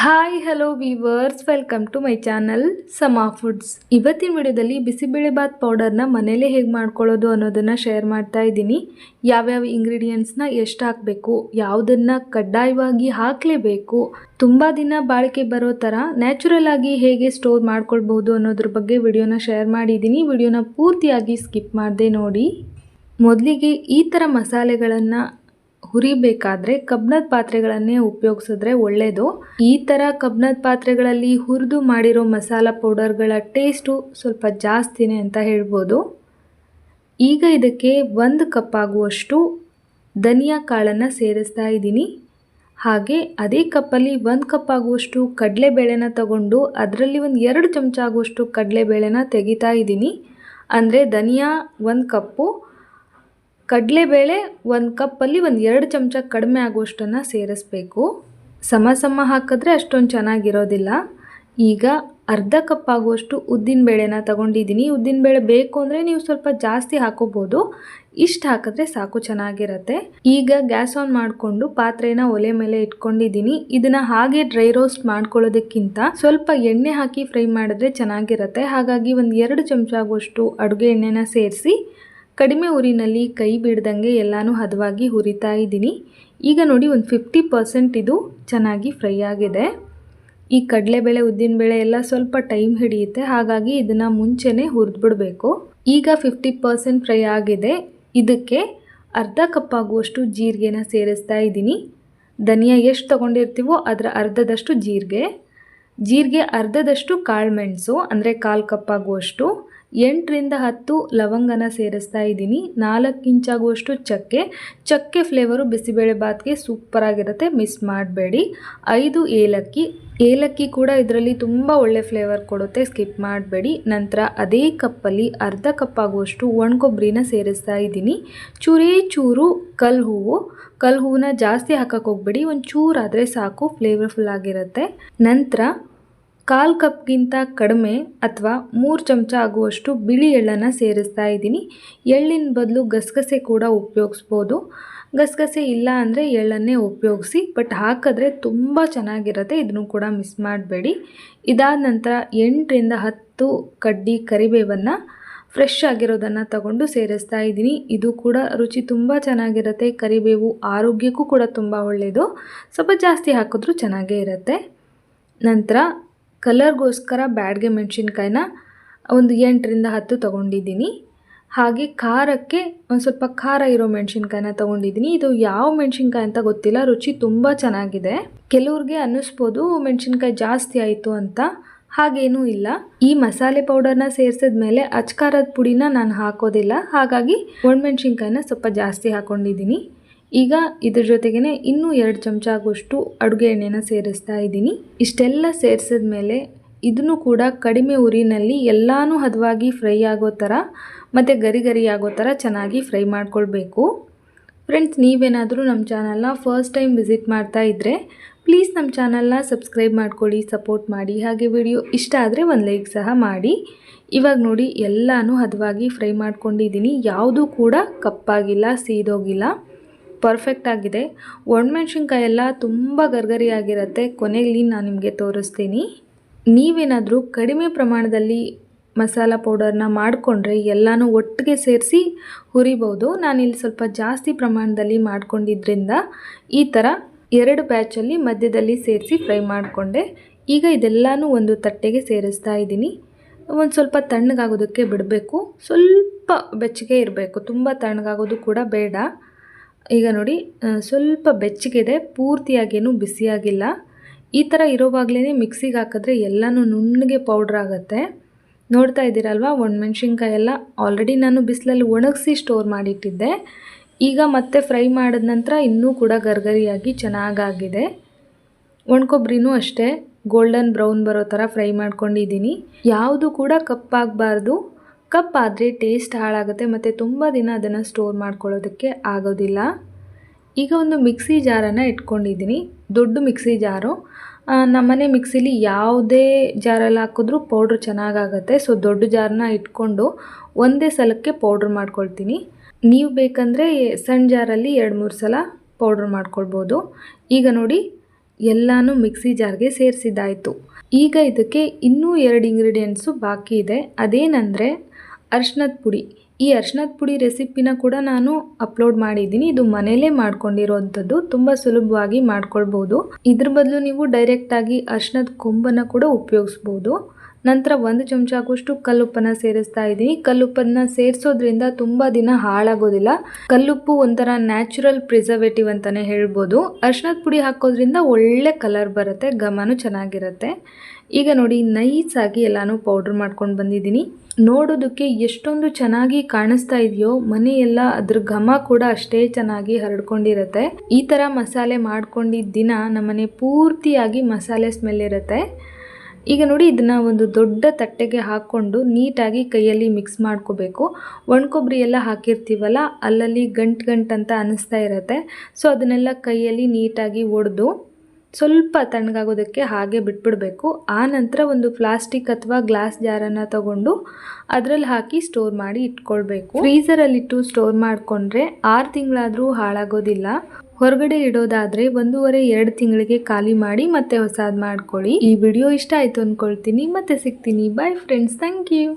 Hi hello viewers welcome to my channel Sama foods ಇವತ್ತಿನ ವಿಡಿಯೋದಲ್ಲಿ ಬಿಸಿಬೇಳೆಬಾತ್ ಪೌಡರ್ನ ಮನೇಲೇ ಹೇಗೆ ಮಾಡ್ಕೊಳ್ಳೋದು ಅನ್ನೋದನ್ನು ಶೇರ್ ಮಾಡ್ತಾ ಇದ್ದೀನಿ. ಯಾವ್ಯಾವ ಇಂಗ್ರೀಡಿಯೆಂಟ್ಸ್ನ ಎಷ್ಟು ಹಾಕಬೇಕು, ಯಾವುದನ್ನು ಕಡ್ಡಾಯವಾಗಿ ಹಾಕಲೇಬೇಕು, ತುಂಬ ದಿನ ಬಾಳಿಕೆ ಬರೋ ಥರ ನ್ಯಾಚುರಲ್ ಆಗಿ ಹೇಗೆ ಸ್ಟೋರ್ ಮಾಡ್ಕೊಳ್ಬೋದು ಅನ್ನೋದ್ರ ಬಗ್ಗೆ ವಿಡಿಯೋನ ಶೇರ್ ಮಾಡಿದ್ದೀನಿ. ವಿಡಿಯೋನ ಪೂರ್ತಿಯಾಗಿ ಸ್ಕಿಪ್ ಮಾಡದೆ ನೋಡಿ. ಮೊದಲಿಗೆ ಈ ಥರ ಮಸಾಲೆಗಳನ್ನು ಹುರಿಬೇಕಾದ್ರೆ ಕಬ್ಬಿಣದ ಪಾತ್ರೆಗಳನ್ನೇ ಉಪಯೋಗಿಸಿದ್ರೆ ಒಳ್ಳೆಯದು ಈ ಥರ ಕಬ್ಬಿಣದ ಪಾತ್ರೆಗಳಲ್ಲಿ ಹುರಿದು ಮಾಡಿರೋ ಮಸಾಲ ಪೌಡರ್ಗಳ ಟೇಸ್ಟು ಸ್ವಲ್ಪ ಜಾಸ್ತಿನೇ ಅಂತ ಹೇಳ್ಬೋದು. ಈಗ ಇದಕ್ಕೆ ಒಂದು ಕಪ್ ಆಗುವಷ್ಟು ಧನಿಯಾ ಕಾಳನ್ನು ಸೇರಿಸ್ತಾ ಇದ್ದೀನಿ. ಹಾಗೆ ಅದೇ ಕಪ್ಪಲ್ಲಿ ಒಂದು ಕಪ್ ಆಗುವಷ್ಟು ಕಡಲೆಬೇಳೆನ ತಗೊಂಡು ಅದರಲ್ಲಿ ಒಂದು ಎರಡು ಚಮಚ ಆಗುವಷ್ಟು ಕಡಲೆಬೇಳೆನ ತೆಗಿತಾ ಇದ್ದೀನಿ. ಅಂದರೆ ಧನಿಯಾ ಒಂದು ಕಪ್ಪು ಕಡಲೆಬೇಳೆ ಒಂದು ಕಪ್ಪಲ್ಲಿ ಒಂದು ಎರಡು ಚಮಚ ಕಡಿಮೆ ಆಗುವಷ್ಟನ್ನು ಸೇರಿಸ್ಬೇಕು. ಸಮ ಸಮ ಹಾಕಿದ್ರೆ ಅಷ್ಟೊಂದು ಚೆನ್ನಾಗಿರೋದಿಲ್ಲ. ಈಗ ಅರ್ಧ ಕಪ್ ಆಗುವಷ್ಟು ಉದ್ದಿನಬೇಳೆನ ತಗೊಂಡಿದ್ದೀನಿ. ಉದ್ದಿನಬೇಳೆ ಬೇಕು ಅಂದರೆ ನೀವು ಸ್ವಲ್ಪ ಜಾಸ್ತಿ ಹಾಕೋಬೋದು. ಇಷ್ಟು ಹಾಕಿದ್ರೆ ಸಾಕು ಚೆನ್ನಾಗಿರತ್ತೆ. ಈಗ ಗ್ಯಾಸ್ ಆನ್ ಮಾಡಿಕೊಂಡು ಪಾತ್ರೆನ ಒಲೆ ಮೇಲೆ ಇಟ್ಕೊಂಡಿದ್ದೀನಿ. ಇದನ್ನು ಹಾಗೆ ಡ್ರೈ ರೋಸ್ಟ್ ಮಾಡ್ಕೊಳ್ಳೋದಕ್ಕಿಂತ ಸ್ವಲ್ಪ ಎಣ್ಣೆ ಹಾಕಿ ಫ್ರೈ ಮಾಡಿದ್ರೆ ಚೆನ್ನಾಗಿರತ್ತೆ. ಹಾಗಾಗಿ ಒಂದು ಎರಡು ಚಮಚ ಆಗುವಷ್ಟು ಅಡುಗೆ ಎಣ್ಣೆನ ಸೇರಿಸಿ ಕಡಿಮೆ ಉರಿನಲ್ಲಿ ಕೈ ಬಿಡ್ದಂಗೆ ಎಲ್ಲನೂ ಹದವಾಗಿ ಹುರಿತಾ ಇದ್ದೀನಿ. ಈಗ ನೋಡಿ ಒಂದು ಫಿಫ್ಟಿ ಪರ್ಸೆಂಟ್ ಇದು ಚೆನ್ನಾಗಿ ಫ್ರೈ ಆಗಿದೆ. ಈ ಕಡಲೆಬೇಳೆ, ಉದ್ದಿನಬೇಳೆ ಎಲ್ಲ ಸ್ವಲ್ಪ ಟೈಮ್ ಹಿಡಿಯುತ್ತೆ. ಹಾಗಾಗಿ ಇದನ್ನು ಮುಂಚೆನೇ ಹುರಿದ್ಬಿಡಬೇಕು. ಈಗ ಫಿಫ್ಟಿ ಪರ್ಸೆಂಟ್ ಫ್ರೈ ಆಗಿದೆ. ಇದಕ್ಕೆ ಅರ್ಧ ಕಪ್ ಆಗುವಷ್ಟು ಜೀರಿಗೆನ ಸೇರಿಸ್ತಾ ಇದ್ದೀನಿ. ಧನಿಯಾ ಎಷ್ಟು ತೊಗೊಂಡಿರ್ತೀವೋ ಅದರ ಅರ್ಧದಷ್ಟು ಜೀರಿಗೆ. ಜೀರಿಗೆ ಅರ್ಧದಷ್ಟು ಕಾಳುಮೆಣಸು ಅಂದರೆ ಕಾಲು ಕಪ್ ಆಗುವಷ್ಟು. ಎಂಟರಿಂದ ಹತ್ತು ಲವಂಗನ ಸೇರಿಸ್ತಾ ಇದ್ದೀನಿ. ನಾಲ್ಕು ಇಂಚಾಗುವಷ್ಟು ಚಕ್ಕೆ. ಚಕ್ಕೆ ಫ್ಲೇವರು ಬಿಸಿಬೇಳೆ ಬಾತ್ಗೆ ಸೂಪರಾಗಿರುತ್ತೆ ಮಿಸ್ ಮಾಡಬೇಡಿ. ಐದು ಏಲಕ್ಕಿ. ಏಲಕ್ಕಿ ಕೂಡ ಇದರಲ್ಲಿ ತುಂಬ ಒಳ್ಳೆ ಫ್ಲೇವರ್ ಕೊಡುತ್ತೆ. ಸ್ಕಿಪ್ ಮಾಡಬೇಡಿ. ನಂತರ ಅದೇ ಕಪ್ಪಲ್ಲಿ ಅರ್ಧ ಕಪ್ ಆಗುವಷ್ಟು ಒಣಕೊಬ್ಬರಿನ ಸೇರಿಸ್ತಾ ಇದ್ದೀನಿ. ಚೂರೇ ಚೂರು ಕಲ್ ಹೂವು ಕಲ್ ಹೂವನ್ನ ಜಾಸ್ತಿ ಹಾಕಕ್ಕೆ ಹೋಗ್ಬೇಡಿ. ಒಂದು ಚೂರಾದರೆ ಸಾಕು. ಫ್ಲೇವರ್ಫುಲ್ ಆಗಿರುತ್ತೆ. ನಂತರ ಕಾಲು ಕಪ್ಗಿಂತ ಕಡಿಮೆ ಅಥವಾ ಮೂರು ಚಮಚ ಆಗುವಷ್ಟು ಬಿಳಿ ಎಳ್ಳನ್ನು ಸೇರಿಸ್ತಾ ಇದ್ದೀನಿ. ಎಳ್ಳಿನ ಬದಲು ಗಸಗಸೆ ಕೂಡ ಉಪಯೋಗಿಸ್ಬೋದು. ಗಸಗಸೆ ಇಲ್ಲ ಅಂದರೆ ಎಳ್ಳನ್ನೇ ಉಪಯೋಗಿಸಿ, ಬಟ್ ಹಾಕಿದ್ರೆ ತುಂಬ ಚೆನ್ನಾಗಿರುತ್ತೆ. ಇದನ್ನು ಕೂಡ ಮಿಸ್ ಮಾಡಬೇಡಿ. ಇದಾದ ನಂತರ ಎಂಟರಿಂದ ಹತ್ತು ಕಡ್ಡಿ ಕರಿಬೇವನ್ನು ಫ್ರೆಶ್ ಆಗಿರೋದನ್ನು ತಗೊಂಡು ಸೇರಿಸ್ತಾ ಇದ್ದೀನಿ. ಇದು ಕೂಡ ರುಚಿ ತುಂಬ ಚೆನ್ನಾಗಿರುತ್ತೆ. ಕರಿಬೇವು ಆರೋಗ್ಯಕ್ಕೂ ಕೂಡ ತುಂಬ ಒಳ್ಳೆಯದು ಸ್ವಲ್ಪ ಜಾಸ್ತಿ ಹಾಕಿದ್ರೂ ಚೆನ್ನಾಗೇ ಇರುತ್ತೆ. ನಂತರ ಕಲರ್ಗೋಸ್ಕರ ಬ್ಯಾಡ್ಗೆ ಮೆಣಸಿನ್ಕಾಯಿನ ಒಂದು ಎಂಟರಿಂದ ಹತ್ತು ತೊಗೊಂಡಿದ್ದೀನಿ. ಹಾಗೆ ಖಾರಕ್ಕೆ ಒಂದು ಸ್ವಲ್ಪ ಖಾರ ಇರೋ ಮೆಣಸಿನ್ಕಾಯಿನ ತೊಗೊಂಡಿದ್ದೀನಿ. ಇದು ಯಾವ ಮೆಣಸಿನ್ಕಾಯಿ ಅಂತ ಗೊತ್ತಿಲ್ಲ, ರುಚಿ ತುಂಬ ಚೆನ್ನಾಗಿದೆ. ಕೆಲವ್ರಿಗೆ ಅನ್ನಿಸ್ಬೋದು ಮೆಣಸಿನ್ಕಾಯಿ ಜಾಸ್ತಿ ಆಯಿತು ಅಂತ, ಹಾಗೇನೂ ಇಲ್ಲ. ಈ ಮಸಾಲೆ ಪೌಡರ್ನ ಸೇರಿಸಿದ ಮೇಲೆ ಅಚ್ಕಾರದ ಪುಡಿನ ನಾನು ಹಾಕೋದಿಲ್ಲ. ಹಾಗಾಗಿ ಒಣಮೆಣ್ಸಿನ್ಕಾಯಿನ ಸ್ವಲ್ಪ ಜಾಸ್ತಿ ಹಾಕ್ಕೊಂಡಿದ್ದೀನಿ ಈಗ ಇದ್ರ ಜೊತೆಗೇ ಇನ್ನೂ ಎರಡು ಚಮಚ ಆಗುವಷ್ಟು ಅಡುಗೆ ಎಣ್ಣೆನ ಸೇರಿಸ್ತಾ ಇದ್ದೀನಿ. ಇಷ್ಟೆಲ್ಲ ಸೇರಿಸಿದ ಮೇಲೆ ಇದನ್ನು ಕೂಡ ಕಡಿಮೆ ಉರಿನಲ್ಲಿ ಎಲ್ಲನೂ ಹದವಾಗಿ ಫ್ರೈ ಆಗೋ ಥರ ಮತ್ತು ಗರಿ ಗರಿ ಆಗೋ ಥರ ಚೆನ್ನಾಗಿ ಫ್ರೈ ಮಾಡಿಕೊಳ್ಬೇಕು. ಫ್ರೆಂಡ್ಸ್, ನೀವೇನಾದರೂ ನಮ್ಮ ಚಾನಲ್ನ ಫಸ್ಟ್ ಟೈಮ್ ವಿಸಿಟ್ ಮಾಡ್ತಾ ಇದ್ದರೆ ಪ್ಲೀಸ್ ನಮ್ಮ ಚಾನಲ್ನ ಸಬ್ಸ್ಕ್ರೈಬ್ ಮಾಡ್ಕೊಳ್ಳಿ, ಸಪೋರ್ಟ್ ಮಾಡಿ. ಹಾಗೆ ವಿಡಿಯೋ ಇಷ್ಟ ಆದರೆ ಒಂದು ಲೈಕ್ ಸಹ ಮಾಡಿ. ಇವಾಗ ನೋಡಿ, ಎಲ್ಲನೂ ಹದವಾಗಿ ಫ್ರೈ ಮಾಡ್ಕೊಂಡಿದ್ದೀನಿ. ಯಾವುದೂ ಕೂಡ ಕಪ್ಪಾಗಿಲ್ಲ, ಸೀದೋಗಿಲ್ಲ. ಪರ್ಫೆಕ್ಟ್ ಆಗಿದೆ. ಒಣಮೆಣ್ಸಿನ್ಕಾಯಿ ಎಲ್ಲ ತುಂಬ ಗರ್ಗರಿಯಾಗಿರುತ್ತೆ. ಕೊನೆಯಲ್ಲಿ ನಾನು ನಿಮಗೆ ತೋರಿಸ್ತೀನಿ. ನೀವೇನಾದರೂ ಕಡಿಮೆ ಪ್ರಮಾಣದಲ್ಲಿ ಮಸಾಲ ಪೌಡರ್ನ ಮಾಡಿಕೊಂಡ್ರೆ ಎಲ್ಲನೂ ಒಟ್ಟಿಗೆ ಸೇರಿಸಿ ಹುರಿಬೋದು ನಾನಿಲ್ಲಿ ಸ್ವಲ್ಪ ಜಾಸ್ತಿ ಪ್ರಮಾಣದಲ್ಲಿ ಮಾಡ್ಕೊಂಡಿದ್ರಿಂದ ಈ ಥರ ಎರಡು ಬ್ಯಾಚಲ್ಲಿ ಮಧ್ಯದಲ್ಲಿ ಸೇರಿಸಿ ಫ್ರೈ ಮಾಡಿಕೊಂಡೆ. ಈಗ ಇದೆಲ್ಲನೂ ಒಂದು ತಟ್ಟೆಗೆ ಸೇರಿಸ್ತಾ ಇದ್ದೀನಿ. ಒಂದು ಸ್ವಲ್ಪ ತಣ್ಣಗಾಗೋದಕ್ಕೆ ಬಿಡಬೇಕು. ಸ್ವಲ್ಪ ಬೆಚ್ಚಗೆ ಇರಬೇಕು. ತುಂಬ ತಣ್ಣಗಾಗೋದು ಕೂಡ ಬೇಡ. ಈಗ ನೋಡಿ ಸ್ವಲ್ಪ ಬೆಚ್ಚಗಿದೆ, ಪೂರ್ತಿಯಾಗೇನು ಬಿಸಿಯಾಗಿಲ್ಲ. ಈ ಥರ ಇರೋವಾಗಲೇ ಮಿಕ್ಸಿಗೆ ಹಾಕಿದ್ರೆ ಎಲ್ಲನೂ ನುಣ್ಣಗೆ ಪೌಡ್ರ್ ಆಗುತ್ತೆ. ನೋಡ್ತಾ ಇದ್ದೀರಲ್ವ ಒಣಮೆಣ್ಸಿನ್ಕಾಯಿ ಎಲ್ಲ ಆಲ್ರೆಡಿ ನಾನು ಬಿಸಿಲಲ್ಲಿ ಒಣಗಿಸಿ ಸ್ಟೋರ್ ಮಾಡಿಟ್ಟಿದ್ದೆ. ಈಗ ಮತ್ತೆ ಫ್ರೈ ಮಾಡಿದ ನಂತರ ಇನ್ನೂ ಕೂಡ ಗರ್ಗರಿಯಾಗಿ ಚೆನ್ನಾಗಾಗಿದೆ. ಒಣಕೊಬ್ಬರಿನೂ ಅಷ್ಟೇ ಗೋಲ್ಡನ್ ಬ್ರೌನ್ ಬರೋ ಥರ ಫ್ರೈ ಮಾಡ್ಕೊಂಡಿದ್ದೀನಿ. ಯಾವುದು ಕೂಡ ಕಪ್ಪಾಗಬಾರ್ದು. ಕಪ್ ಆದರೆ ಟೇಸ್ಟ್ ಹಾಳಾಗುತ್ತೆ ಮತ್ತು ತುಂಬ ದಿನ ಅದನ್ನು ಸ್ಟೋರ್ ಮಾಡ್ಕೊಳ್ಳೋದಕ್ಕೆ ಆಗೋದಿಲ್ಲ. ಈಗ ಒಂದು ಮಿಕ್ಸಿ ಜಾರನ್ನು ಇಟ್ಕೊಂಡಿದ್ದೀನಿ. ದೊಡ್ಡ ಮಿಕ್ಸಿ ಜಾರು ನಮ್ಮನೆ ಮಿಕ್ಸಿಲಿ ಯಾವುದೇ ಜಾರಲ್ಲಿ ಹಾಕಿದ್ರೂ ಪೌಡ್ರ್ ಚೆನ್ನಾಗಾಗತ್ತೆ. ಸೊ ದೊಡ್ಡ ಜಾರನ್ನ ಇಟ್ಕೊಂಡು ಒಂದೇ ಸಲಕ್ಕೆ ಪೌಡ್ರ್ ಮಾಡ್ಕೊಳ್ತೀನಿ. ನೀವು ಬೇಕಂದರೆ ಸಣ್ಣ ಜಾರಲ್ಲಿ ಎರಡು ಮೂರು ಸಲ ಪೌಡ್ರ್ ಮಾಡ್ಕೊಳ್ಬೋದು. ಈಗ ನೋಡಿ, ಎಲ್ಲನೂ ಮಿಕ್ಸಿ ಜಾರ್ಗೆ ಸೇರಿಸಿದ್ದಾಯಿತು. ಈಗ ಇದಕ್ಕೆ ಇನ್ನೂ ಎರಡು ಇಂಗ್ರೀಡಿಯೆಂಟ್ಸು ಬಾಕಿ ಇದೆ. ಅದೇನೆಂದರೆ ಅರ್ಶಿನದ ಪುಡಿ. ಈ ಅರ್ಶಿನದ ಪುಡಿ ರೆಸಿಪಿನ ಕೂಡ ನಾನು ಅಪ್ಲೋಡ್ ಮಾಡಿದ್ದೀನಿ. ಇದು ಮನೇಲೇ ಮಾಡ್ಕೊಂಡಿರೋವಂಥದ್ದು ತುಂಬ ಸುಲಭವಾಗಿ ಮಾಡ್ಕೊಳ್ಬೋದು. ಇದ್ರ ಬದಲು ನೀವು ಡೈರೆಕ್ಟಾಗಿ ಅರ್ಶಿನದ ಕೊಂಬನ್ನು ಕೂಡ ಉಪಯೋಗಿಸ್ಬೋದು. ನಂತರ ಒಂದು ಚಮಚ ಹಾಕುವಷ್ಟು ಕಲ್ಲುಪ್ಪನ್ನು ಸೇರಿಸ್ತಾ ಇದ್ದೀನಿ. ಕಲ್ಲುಪ್ಪನ್ನು ಸೇರಿಸೋದ್ರಿಂದ ತುಂಬ ದಿನ ಹಾಳಾಗೋದಿಲ್ಲ. ಕಲ್ಲುಪ್ಪು ಒಂಥರ ನ್ಯಾಚುರಲ್ ಪ್ರಿಸರ್ವೇಟಿವ್ ಅಂತಲೇ ಹೇಳ್ಬೋದು. ಅರ್ಶಿನದ ಪುಡಿ ಹಾಕೋದ್ರಿಂದ ಒಳ್ಳೆ ಕಲರ್ ಬರುತ್ತೆ, ಘಮನೂ ಚೆನ್ನಾಗಿರುತ್ತೆ. ಈಗ ನೋಡಿ ನೈಸ್ ಆಗಿ ಎಲ್ಲಾನು ಪೌಡ್ರ್ ಮಾಡ್ಕೊಂಡು ಬಂದಿದ್ದೀನಿ. ನೋಡೋದಕ್ಕೆ ಎಷ್ಟೊಂದು ಚೆನ್ನಾಗಿ ಕಾಣಿಸ್ತಾ ಇದೆಯೋ, ಮನೆಯೆಲ್ಲ ಅದ್ರ ಘಮ ಕೂಡ ಅಷ್ಟೇ ಚೆನ್ನಾಗಿ ಹರಡ್ಕೊಂಡಿರುತ್ತೆ. ಈ ಥರ ಮಸಾಲೆ ಮಾಡ್ಕೊಂಡಿದ್ದ ದಿನ ನಮ್ಮನೆ ಪೂರ್ತಿಯಾಗಿ ಮಸಾಲೆ ಸ್ಮೆಲ್ ಇರುತ್ತೆ. ಈಗ ನೋಡಿ ಇದನ್ನು ಒಂದು ದೊಡ್ಡ ತಟ್ಟೆಗೆ ಹಾಕ್ಕೊಂಡು ನೀಟಾಗಿ ಕೈಯಲ್ಲಿ ಮಿಕ್ಸ್ ಮಾಡ್ಕೋಬೇಕು. ಒಣಕೊಬ್ಬರಿ ಎಲ್ಲ ಹಾಕಿರ್ತೀವಲ್ಲ, ಅಲ್ಲಲ್ಲಿ ಗಂಟು ಗಂಟು ಅಂತ ಅನ್ನಿಸ್ತಾ ಇರುತ್ತೆ. ಸೊ ಅದನ್ನೆಲ್ಲ ಕೈಯಲ್ಲಿ ನೀಟಾಗಿ ಒಡೆದು ಸ್ವಲ್ಪ ತಣ್ಣಗಾಗೋದಕ್ಕೆ ಹಾಗೆ ಬಿಟ್ಬಿಡಬೇಕು. ಆ ನಂತರ ಒಂದು ಪ್ಲಾಸ್ಟಿಕ್ ಅಥವಾ ಗ್ಲಾಸ್ ಜಾರನ್ನು ತಗೊಂಡು ಅದರಲ್ಲಿ ಹಾಕಿ ಸ್ಟೋರ್ ಮಾಡಿ ಇಟ್ಕೊಳ್ಬೇಕು. ಫ್ರೀಸರಲ್ಲಿಟ್ಟು ಸ್ಟೋರ್ ಮಾಡಿಕೊಂಡ್ರೆ ಆರು ತಿಂಗಳಾದರೂ ಹಾಳಾಗೋದಿಲ್ಲ. ಹೊರಗಡೆ ಇಡೋದಾದರೆ ಒಂದೂವರೆ, ಎರಡು ತಿಂಗಳಿಗೆ ಖಾಲಿ ಮಾಡಿ ಮತ್ತೆ ಹೊಸದ್ ಮಾಡ್ಕೊಳ್ಳಿ. ಈ ವಿಡಿಯೋ ಇಷ್ಟ ಆಯಿತು ಅಂದ್ಕೊಳ್ತೀನಿ ಮತ್ತೆ ಸಿಗ್ತೀನಿ. Bye friends thank you